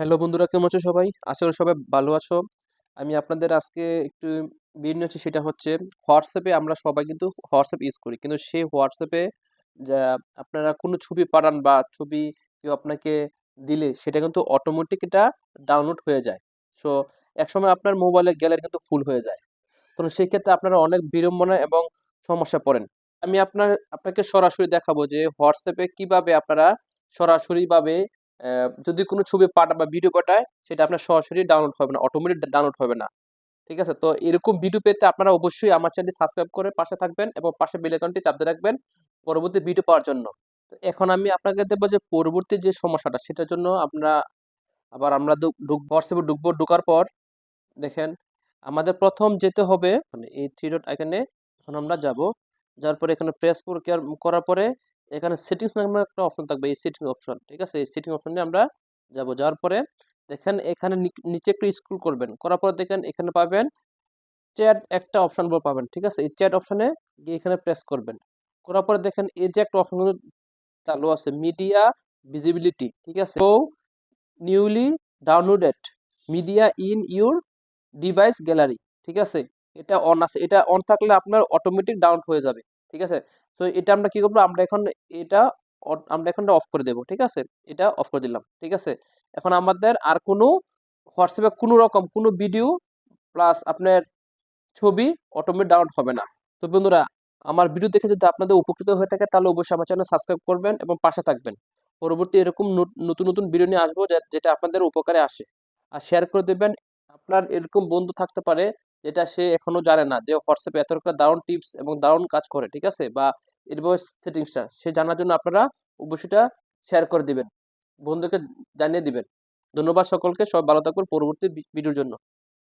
Hello বন্ধুরা, কেমন আছো সবাই? আশা করি সবাই ভালো আছো। আমি আপনাদের আজকে একটু নিয়ে হচ্ছে সেটা হচ্ছে হোয়াটসঅ্যাপে আমরা সবাই কিন্তু হোয়াটসঅ্যাপ ইউজ করি। কিন্তু সেই হোয়াটসঅ্যাপে যা আপনারা কোনো ছবি পাঠান বা ছবি কেউ আপনাকে দিলে, সেটা কিন্তু অটোমেটিক এটা ডাউনলোড হয়ে যায়। সো একসময় আপনার মোবাইলের গ্যালারি কিন্তু ফুল হয়ে যায়। তো সেই ক্ষেত্রে আপনারা অনেক বিড়ম্বনা এবং সমস্যা পড়েন। আমি আপনার, আপনাকে সরাসরি দেখাবো যে হোয়াটসঅ্যাপে কীভাবে আপনারা সরাসরিভাবে যদি কোনো ছবি পাঠা বা ভিডিও পাঠায় সেটা আপনার সরাসরি ডাউনলোড হবে না অটোমেটিক ডাউনলোড হবে না। ঠিক আছে? তো এরকম ভিডিও পেতে আপনারা অবশ্যই আমার চ্যানেলটি সাবস্ক্রাইব করে পাশে থাকবেন এবং পাশে বেল আইকনটি চাপতে রাখবেন পরবর্তী ভিডিও পাওয়ার জন্য। এখন আমি আপনাকে দেবো যে পরবর্তী যে সমস্যাটা, সেটার জন্য আমরা আবার আমরা হোয়াটসঅ্যাপে ঢুকবো, ঢোকার পর দেখেন, আমাদের প্রথম যেতে হবে মানে এই থ্রি ডট এখানে এখন আমরা যাব। যাওয়ার পরে এখানে প্রেস করার পরে এখানে সেটিংস নামে একটা অপশন থাকবে, এই সেটিংস অপশন ঠিক আছে? এই সেটিং অপশনে আমরা যাব। যাওয়ার পরে দেখেন এখানে নিচে একটু স্ক্রল করবেন। করার পর দেখেন এখানে পাবেন চ্যাট একটা অপশন পাবেন, ঠিক আছে? এই চ্যাট অপশনে গিয়ে এখানে প্রেস করবেন। করার পরে দেখেন এই যে একটা অপশন চালু আছে মিডিয়া ভিজিবিলিটি ঠিক আছে? তো newly downloaded media in your device gallery ঠিক আছে? এটা অন আছে, এটা অন থাকলে আপনার অটোমেটিক ডাউন হয়ে যাবে। ঠিক আছে? তো এটা আমরা কি করব? আমরা এখন এটা আমরা এখন অফ করে দেব, ঠিক আছে? এটা অফ করে দিলাম, ঠিক আছে? এখন আমাদের আর কোনো হোয়াটসঅ্যাপে কোনো রকম, কোনো ভিডিও প্লাস আপনার ছবি অটোমেটিক ডাউনলোড হবে না। তো বন্ধুরা, আমার ভিডিও দেখে যদি আপনাদের উপকৃত হয়ে থাকে, তাহলে অবশ্যই আমার চ্যানেল সাবস্ক্রাইব করবেন এবং পাশে থাকবেন। পরবর্তী এরকম নতুন নতুন ভিডিও নিয়ে আসব যেটা আপনাদের উপকারে আসে। আর শেয়ার করে দেবেন, আপনার এরকম বন্ধু থাকতে পারে যেটা সে এখনও জানে না যে হোয়াটসঅ্যাপে এত একটা দারুণ টিপস এবং দারুণ কাজ করে, ঠিক আছে? বা ইনভয়েস সেটিংসটা সে জানার জন্য আপনারা অবশ্যইটা শেয়ার করে দিবেন। বন্ধুকে জানিয়ে দিবেন। ধন্যবাদ সকলকে সব ভালো থাকুন পরবর্তী ভিডিওর জন্য।